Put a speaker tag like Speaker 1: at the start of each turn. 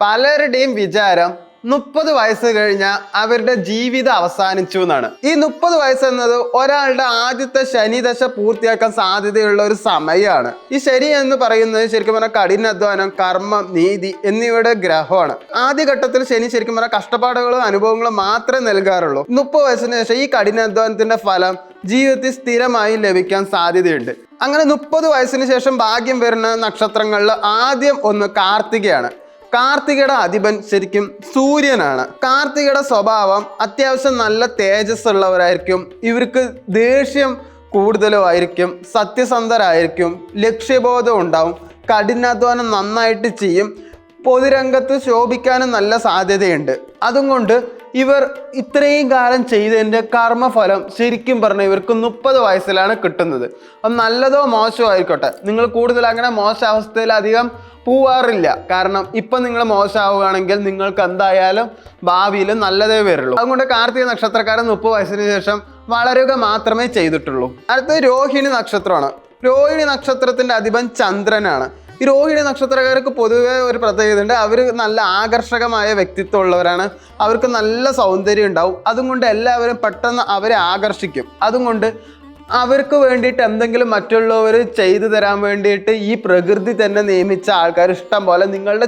Speaker 1: പലരുടെയും വിചാരം മുപ്പത് വയസ്സ് കഴിഞ്ഞാൽ അവരുടെ ജീവിതം അവസാനിച്ചു എന്നാണ്. ഈ മുപ്പത് വയസ്സ് എന്നത് ഒരാളുടെ ആദ്യത്തെ ശനിദശ പൂർത്തിയാക്കാൻ സാധ്യതയുള്ള ഒരു സമയമാണ് ഈ ശനി എന്ന് പറയുന്നത് ശരിക്കും പറഞ്ഞാൽ കഠിനാധ്വാനം കർമ്മം നീതി എന്നിവയുടെ ഗ്രഹമാണ്. ആദ്യഘട്ടത്തിൽ ശനി ശരിക്കും പറഞ്ഞാൽ കഷ്ടപ്പാടുകളും അനുഭവങ്ങളും മാത്രമേ നൽകാറുള്ളൂ. മുപ്പത് വയസ്സിന് ശേഷം ഈ കഠിനാധ്വാനത്തിന്റെ ഫലം ജീവിതത്തിൽ സ്ഥിരമായി ലഭിക്കാൻ സാധ്യതയുണ്ട്. അങ്ങനെ മുപ്പത് വയസ്സിന് ശേഷം ഭാഗ്യം വരുന്ന നക്ഷത്രങ്ങളിൽ ആദ്യം ഒന്ന് കാർത്തികയാണ്. കാർത്തികയുടെ അധിപൻ ശരിക്കും സൂര്യനാണ്. കാർത്തികയുടെ സ്വഭാവം അത്യാവശ്യം നല്ല തേജസ് ഉള്ളവരായിരിക്കും ഇവർക്ക് ദേഷ്യം കൂടുതലുമായിരിക്കും. സത്യസന്ധരായിരിക്കും. ലക്ഷ്യബോധം ഉണ്ടാവും. കഠിനാധ്വാനം നന്നായിട്ട് ചെയ്യും. പൊതുരംഗത്ത് ശോഭിക്കാനും നല്ല സാധ്യതയുണ്ട്. അതുകൊണ്ട് ഇവർ ഇത്രയും കാലം ചെയ്തതിന്റെ കർമ്മഫലം ശരിക്കും പറഞ്ഞാൽ ഇവർക്ക് മുപ്പത് വയസ്സിലാണ് കിട്ടുന്നത്. അപ്പം നല്ലതോ മോശമോ ആയിക്കോട്ടെ. നിങ്ങൾ കൂടുതൽ അങ്ങനെ മോശ അവസ്ഥയിൽ അധികം പോവാറില്ല. കാരണം ഇപ്പം നിങ്ങൾ മോശമാവുകയാണെങ്കിൽ നിങ്ങൾക്ക് എന്തായാലും ഭാവിയിൽ നല്ലതേ വരുള്ളൂ. അതുകൊണ്ട് കാർത്തിക നക്ഷത്രക്കാരൻ മുപ്പത് വയസ്സിന് ശേഷം വളരുക മാത്രമേ ചെയ്തിട്ടുള്ളൂ. അടുത്തത് രോഹിണി നക്ഷത്രമാണ്. രോഹിണി നക്ഷത്രത്തിന്റെ അധിപൻ ചന്ദ്രനാണ്. ഈ രോഹിണി നക്ഷത്രക്കാർക്ക് പൊതുവെ ഒരു പ്രത്യേകത ഉണ്ട് അവർ നല്ല ആകർഷകമായ വ്യക്തിത്വം ഉള്ളവരാണ് അവർക്ക് നല്ല സൗന്ദര്യം ഉണ്ടാവും. അതുകൊണ്ട് എല്ലാവരും പെട്ടെന്ന് അവരെ ആകർഷിക്കും. അതുകൊണ്ട് അവർക്ക് വേണ്ടിയിട്ട് എന്തെങ്കിലും മറ്റുള്ളവർ ചെയ്തു തരാൻ വേണ്ടിയിട്ട് ഈ പ്രകൃതി തന്നെ നിയമിച്ച ആൾക്കാർ ഇഷ്ടം പോലെ നിങ്ങളുടെ